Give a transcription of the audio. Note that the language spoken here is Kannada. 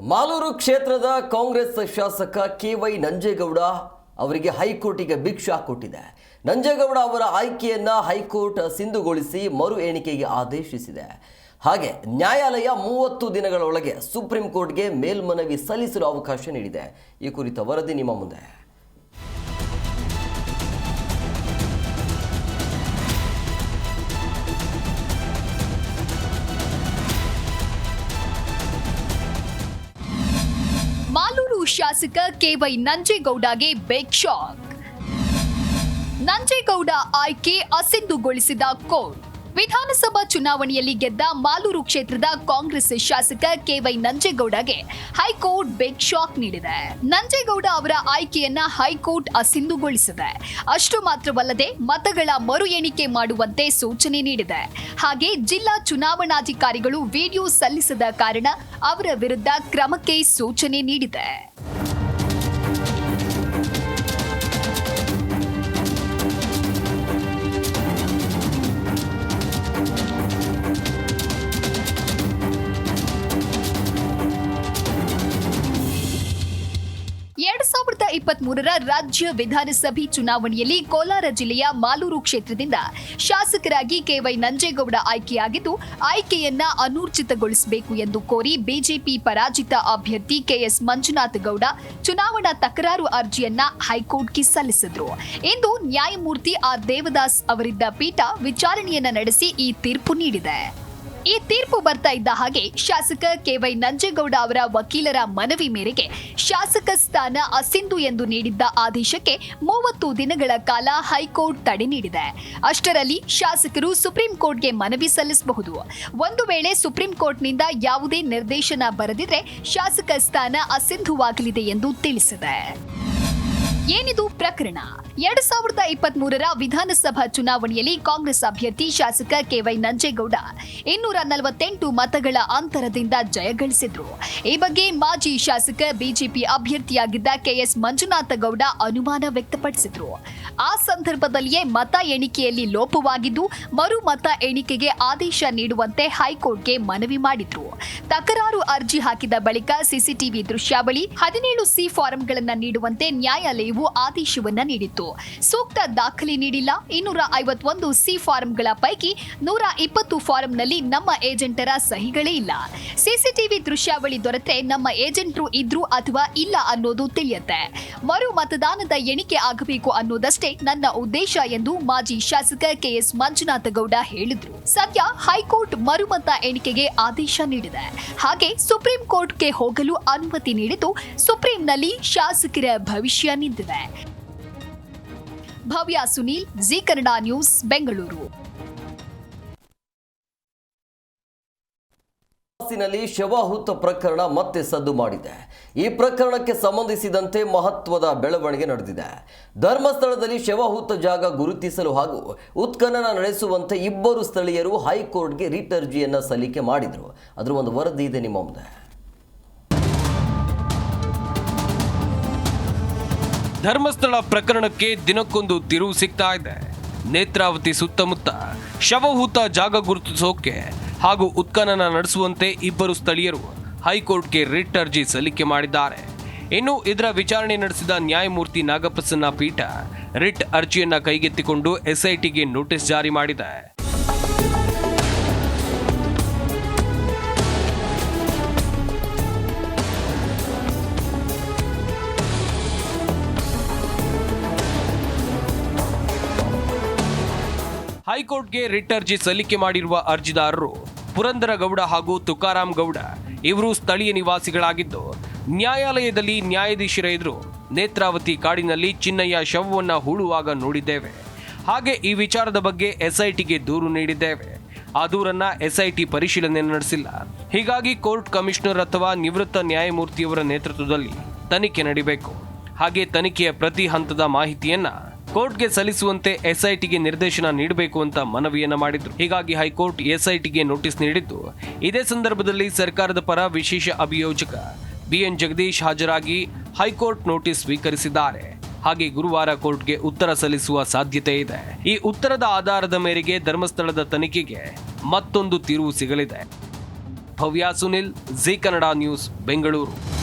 ಮಾಲೂರು ಕ್ಷೇತ್ರದ ಕಾಂಗ್ರೆಸ್ ಶಾಸಕ ಕೆ ವೈ ನಂಜೇಗೌಡ ಅವರಿಗೆ ಹೈಕೋರ್ಟಿಗೆ ಶಾಕ್ ಕೊಟ್ಟಿದೆ. ನಂಜೇಗೌಡ ಅವರ ಆಯ್ಕೆಯನ್ನು ಹೈಕೋರ್ಟ್ ಸಿಂಧುಗೊಳಿಸಿ ಮರು ಎಣಿಕೆಗೆ ಆದೇಶಿಸಿದೆ. ಹಾಗೆ ನ್ಯಾಯಾಲಯ ಮೂವತ್ತು ದಿನಗಳೊಳಗೆ ಸುಪ್ರೀಂ ಕೋರ್ಟ್ಗೆ ಮೇಲ್ಮನವಿ ಸಲ್ಲಿಸಲು ಅವಕಾಶ ನೀಡಿದೆ. ಈ ಕುರಿತ ವರದಿ ನಿಮ್ಮ ಮುಂದೆ. ಶಾಸಕ ಕೆವೈ ನಂಜೇಗೌಡಗೆ ಬಿಗ್ ಶಾಕ್ ನಂಜೇಗೌಡ ಆಯ್ಕೆ ಅಸಿಂಧುಗೊಳಿಸಿದ ಕೋರ್ಟ್. ವಿಧಾನಸಭಾ ಚುನಾವಣೆಯಲ್ಲಿ ಗೆದ್ದ ಮಾಲೂರು ಕ್ಷೇತ್ರದ ಕಾಂಗ್ರೆಸ್ ಶಾಸಕ ಕೆವೈ ನಂಜೇಗೌಡಗೆ ಹೈಕೋರ್ಟ್ ಬಿಗ್ ಶಾಕ್ ನೀಡಿದೆ. ನಂಜೇಗೌಡ ಅವರ ಆಯ್ಕೆಯನ್ನ ಹೈಕೋರ್ಟ್ ಅಸಿಂಧುಗೊಳಿಸಿದೆ. ಅಷ್ಟು ಮಾತ್ರವಲ್ಲದೆ ಮತಗಳ ಮರು ಎಣಿಕೆ ಮಾಡುವಂತೆ ಸೂಚನೆ ನೀಡಿದೆ. ಹಾಗೆ ಜಿಲ್ಲಾ ಚುನಾವಣಾಧಿಕಾರಿಗಳು ವಿಡಿಯೋ ಸಲ್ಲಿಸದ ಕಾರಣ ಅವರ ವಿರುದ್ಧ ಕ್ರಮಕ್ಕೆ ಸೂಚನೆ ನೀಡಿದೆ. ಎರಡ್ ಸಾವಿರದ ಇಪ್ಪತ್ತ್ ಮೂರರ ರಾಜ್ಯ ವಿಧಾನಸಭೆ ಚುನಾವಣೆಯಲ್ಲಿ ಕೋಲಾರ ಜಿಲ್ಲೆಯ ಮಾಲೂರು ಕ್ಷೇತ್ರದಿಂದ ಶಾಸಕರಾಗಿ ಕೆವೈ ನಂಜೇಗೌಡ ಆಯ್ಕೆಯಾಗಿದ್ದು, ಆಯ್ಕೆಯನ್ನ ಅನೂರ್ಜಿತಗೊಳಿಸಬೇಕು ಎಂದು ಕೋರಿ ಬಿಜೆಪಿ ಪರಾಜಿತ ಅಭ್ಯರ್ಥಿ ಕೆಎಸ್ ಮಂಜುನಾಥ ಗೌಡ ಚುನಾವಣಾ ತಕರಾರು ಅರ್ಜಿಯನ್ನ ಹೈಕೋರ್ಟ್ಗೆ ಸಲ್ಲಿಸಿದ್ರು. ಇಂದು ನ್ಯಾಯಮೂರ್ತಿ ಆರ್ ದೇವದಾಸ್ ಅವರಿದ್ದ ಪೀಠ ವಿಚಾರಣೆಯನ್ನ ನಡೆಸಿ ಈ ತೀರ್ಪು ನೀಡಿದೆ. ಈ ತೀರ್ಪು ಬರ್ತಾ ಇದ್ದ ಹಾಗೆ ಶಾಸಕ ಕೆವೈ ನಂಜೇಗೌಡ ಅವರ ವಕೀಲರ ಮನವಿ ಮೇರೆಗೆ ಶಾಸಕ ಸ್ಥಾನ ಅಸಿಂಧು ಎಂದು ನೀಡಿದ್ದ ಆದೇಶಕ್ಕೆ ಮೂವತ್ತು ದಿನಗಳ ಕಾಲ ಹೈಕೋರ್ಟ್ ತಡೆ ನೀಡಿದೆ. ಅಷ್ಟರಲ್ಲಿ ಶಾಸಕರು ಸುಪ್ರೀಂ ಕೋರ್ಟ್ಗೆ ಮನವಿ ಸಲ್ಲಿಸಬಹುದು. ಒಂದು ವೇಳೆ ಸುಪ್ರೀಂ ಕೋರ್ಟ್ನಿಂದ ಯಾವುದೇ ನಿರ್ದೇಶನ ಬರದಿದ್ರೆ ಶಾಸಕ ಸ್ಥಾನ ಅಸಿಂಧುವಾಗಲಿದೆ ಎಂದು ತಿಳಿಸಿದೆ. ಏನಿದು ಪ್ರಕರಣ? ಎರಡ್ ಸಾವಿರದ ಇಪ್ಪತ್ತ್ ಮೂರರ ವಿಧಾನಸಭಾ ಚುನಾವಣೆಯಲ್ಲಿ ಕಾಂಗ್ರೆಸ್ ಅಭ್ಯರ್ಥಿ ಶಾಸಕ ಕೆವೈ ನಂಜೇಗೌಡ ಇನ್ನೂರ ನಲವತ್ತೆಂಟು ಮತಗಳ ಅಂತರದಿಂದ ಜಯಗಳಿಸಿದ್ರು. ಈ ಬಗ್ಗೆ ಮಾಜಿ ಶಾಸಕ ಬಿಜೆಪಿ ಅಭ್ಯರ್ಥಿಯಾಗಿದ್ದ ಕೆಎಸ್ ಮಂಜುನಾಥ ಗೌಡ ಅನುಮಾನ ವ್ಯಕ್ತಪಡಿಸಿದ್ರು. ಆ ಸಂದರ್ಭದಲ್ಲಿಯೇ ಮತ ಎಣಿಕೆಯಲ್ಲಿ ಲೋಪವಾಗಿದ್ದು ಮರು ಮತ ಎಣಿಕೆಗೆ ಆದೇಶ ನೀಡುವಂತೆ ಹೈಕೋರ್ಟ್ಗೆ ಮನವಿ ಮಾಡಿದ್ರು. ತಕರಾರು ಅರ್ಜಿ ಹಾಕಿದ ಬಳಿಕ ಸಿಸಿಟಿವಿ ದೃಶ್ಯಾವಳಿ, ಹದಿನೇಳು ಸಿ ಫಾರಂಗಳನ್ನು ನೀಡುವಂತೆ ನ್ಯಾಯಾಲಯವು ಆದೇಶವನ್ನ ನೀಡಿತ್ತು. ಸೂಕ್ತ ದಾಖಲೆ ನೀಡಿಲ್ಲ. ಇನ್ನೂರ ಐವತ್ತೊಂದು ಸಿ ಫಾರಂಗಳ ಪೈಕಿ ನೂರ ಇಪ್ಪತ್ತು ಫಾರಂನಲ್ಲಿ ನಮ್ಮ ಏಜೆಂಟರ ಸಹಿಗಳೇ ಇಲ್ಲ. ಸಿಸಿಟಿವಿ ದೃಶ್ಯಾವಳಿ ದೊರೆತೆ ನಮ್ಮ ಏಜೆಂಟ್ರು ಇದ್ರು ಅಥವಾ ಇಲ್ಲ ಅನ್ನೋದು ತಿಳಿಯುತ್ತೆ. ಮರು ಮತದಾನದ ಎಣಿಕೆ ಆಗಬೇಕು ಅನ್ನೋದಷ್ಟೇ ನನ್ನ ಉದ್ದೇಶ ಎಂದು ಮಾಜಿ ಶಾಸಕ ಕೆಎಸ್ ಮಂಜುನಾಥ ಗೌಡ ಹೇಳಿದ್ರು. ಸದ್ಯ ಹೈಕೋರ್ಟ್ ಮರುಮತ ಎಣಿಕೆಗೆ ಆದೇಶ ನೀಡಿದೆ. ಹಾಗೆ ಸುಪ್ರೀಂ ಕೋರ್ಟ್ಗೆ ಹೋಗಲು ಅನುಮತಿ ನೀಡಿದ್ದು ಸುಪ್ರೀಂನಲ್ಲಿ ಶಾಸಕರ ಭವಿಷ್ಯ ನಿಂತಿದೆ. Bhavya Sunil, G Kannada news, Bengaluru. ಬಸ್ಸಿನಲ್ಲಿ ಶವಾಹುತ ಪ್ರಕರಣ ಮತ್ತೆ ಸದ್ದು ಮಾಡಿದೆ. ಈ ಪ್ರಕರಣಕ್ಕೆ ಸಂಬಂಧಿಸಿದಂತೆ ಮಹತ್ವದ ಬೆಳವಣಿಗೆ ನಡೆದಿದೆ. ಧರ್ಮಸ್ಥಳದಲ್ಲಿ ಶವಹುತ ಜಾಗ ಗುರುತಿಸಲು ಹಾಗೂ ಉತ್ಖನನ ನಡೆಸುವಂತೆ ಇಬ್ಬರು ಸ್ಥಳೀಯರು ಹೈಕೋರ್ಟ್ಗೆ ರಿಟ್ ಅರ್ಜಿಯನ್ನು ಸಲ್ಲಿಕೆ ಮಾಡಿದರು. ಅದರ ಒಂದು ವರದಿ ಇದೆ ನಿಮ್ಮ ಮುಂದೆ. ಧರ್ಮಸ್ಥಳ ಪ್ರಕರಣಕ್ಕೆ ದಿನಕ್ಕೊಂದು ತಿರುವು ಸಿಗ್ತಾ ಇದೆ. ನೇತ್ರಾವತಿ ಸುತ್ತಮುತ್ತ ಶವಹೂತ ಜಾಗ ಗುರುತಿಸೋಕೆ ಹಾಗೂ ಉತ್ಖನನ ನಡೆಸುವಂತೆ ಇಬ್ಬರು ಸ್ಥಳೀಯರು ಹೈಕೋರ್ಟ್ಗೆ ರಿಟ್ ಅರ್ಜಿ ಸಲ್ಲಿಕೆ ಮಾಡಿದ್ದಾರೆ. ಇನ್ನು ಇದರ ವಿಚಾರಣೆ ನಡೆಸಿದ ನ್ಯಾಯಮೂರ್ತಿ ನಾಗಪ್ರಸನ್ನ ಪೀಠ ರಿಟ್ ಅರ್ಜಿಯನ್ನ ಕೈಗೆತ್ತಿಕೊಂಡು ಎಸ್ಐಟಿಗೆ ನೋಟಿಸ್ ಜಾರಿ ಮಾಡಿದೆ. ಹೈಕೋರ್ಟ್ಗೆ ರಿಟ್ ಅರ್ಜಿ ಸಲ್ಲಿಕೆ ಮಾಡಿರುವ ಅರ್ಜಿದಾರರು ಪುರಂದರ ಗೌಡ ಹಾಗೂ ತುಕಾರಾಂ ಗೌಡ ಇವರು ಸ್ಥಳೀಯ ನಿವಾಸಿಗಳಾಗಿದ್ದು, ನ್ಯಾಯಾಲಯದಲ್ಲಿ ನ್ಯಾಯಾಧೀಶರ ಎದುರು ನೇತ್ರಾವತಿ ಕಾಡಿನಲ್ಲಿ ಚಿನ್ನಯ್ಯ ಶವವನ್ನು ಹೂಳುವಾಗ ನೋಡಿದ್ದೇವೆ. ಹಾಗೆ ಈ ವಿಚಾರದ ಬಗ್ಗೆ ಎಸ್ಐಟಿಗೆ ದೂರು ನೀಡಿದ್ದೇವೆ. ಆ ದೂರನ್ನ ಎಸ್ಐಟಿ ಪರಿಶೀಲನೆ ನಡೆಸಿಲ್ಲ. ಹೀಗಾಗಿ ಕೋರ್ಟ್ ಕಮಿಷನರ್ ಅಥವಾ ನಿವೃತ್ತ ನ್ಯಾಯಮೂರ್ತಿಯವರ ನೇತೃತ್ವದಲ್ಲಿ ತನಿಖೆ ನಡೀಬೇಕು. ಹಾಗೆ ತನಿಖೆಯ ಪ್ರತಿ ಹಂತದ ಮಾಹಿತಿಯನ್ನ ಕೋರ್ಟ್ಗೆ ಸಲ್ಲಿಸುವಂತೆ ಎಸ್ಐಟಿಗೆ ನಿರ್ದೇಶನ ನೀಡಬೇಕು ಅಂತ ಮನವಿಯನ್ನ ಮಾಡಿದ್ರು. ಹೀಗಾಗಿ ಹೈಕೋರ್ಟ್ ಎಸ್ಐಟಿಗೆ ನೋಟಿಸ್ ನೀಡಿದ್ದು. ಇದೇ ಸಂದರ್ಭದಲ್ಲಿ ಸರ್ಕಾರದ ಪರ ವಿಶೇಷ ಅಭಿಯೋಜಕ ಬಿಎನ್ ಜಗದೀಶ್ ಹಾಜರಾಗಿ ಹೈಕೋರ್ಟ್ ನೋಟಿಸ್ ಸ್ವೀಕರಿಸಿದ್ದಾರೆ. ಹಾಗೆ ಗುರುವಾರ ಕೋರ್ಟ್ಗೆ ಉತ್ತರ ಸಲ್ಲಿಸುವ ಸಾಧ್ಯತೆ ಇದೆ. ಈ ಉತ್ತರದ ಆಧಾರದ ಮೇರೆಗೆ ಧರ್ಮಸ್ಥಳದ ತನಿಖೆಗೆ ಮತ್ತೊಂದು ತಿರುವು ಸಿಗಲಿದೆ. Bhavya Sunil, G Kannada news, Bengaluru.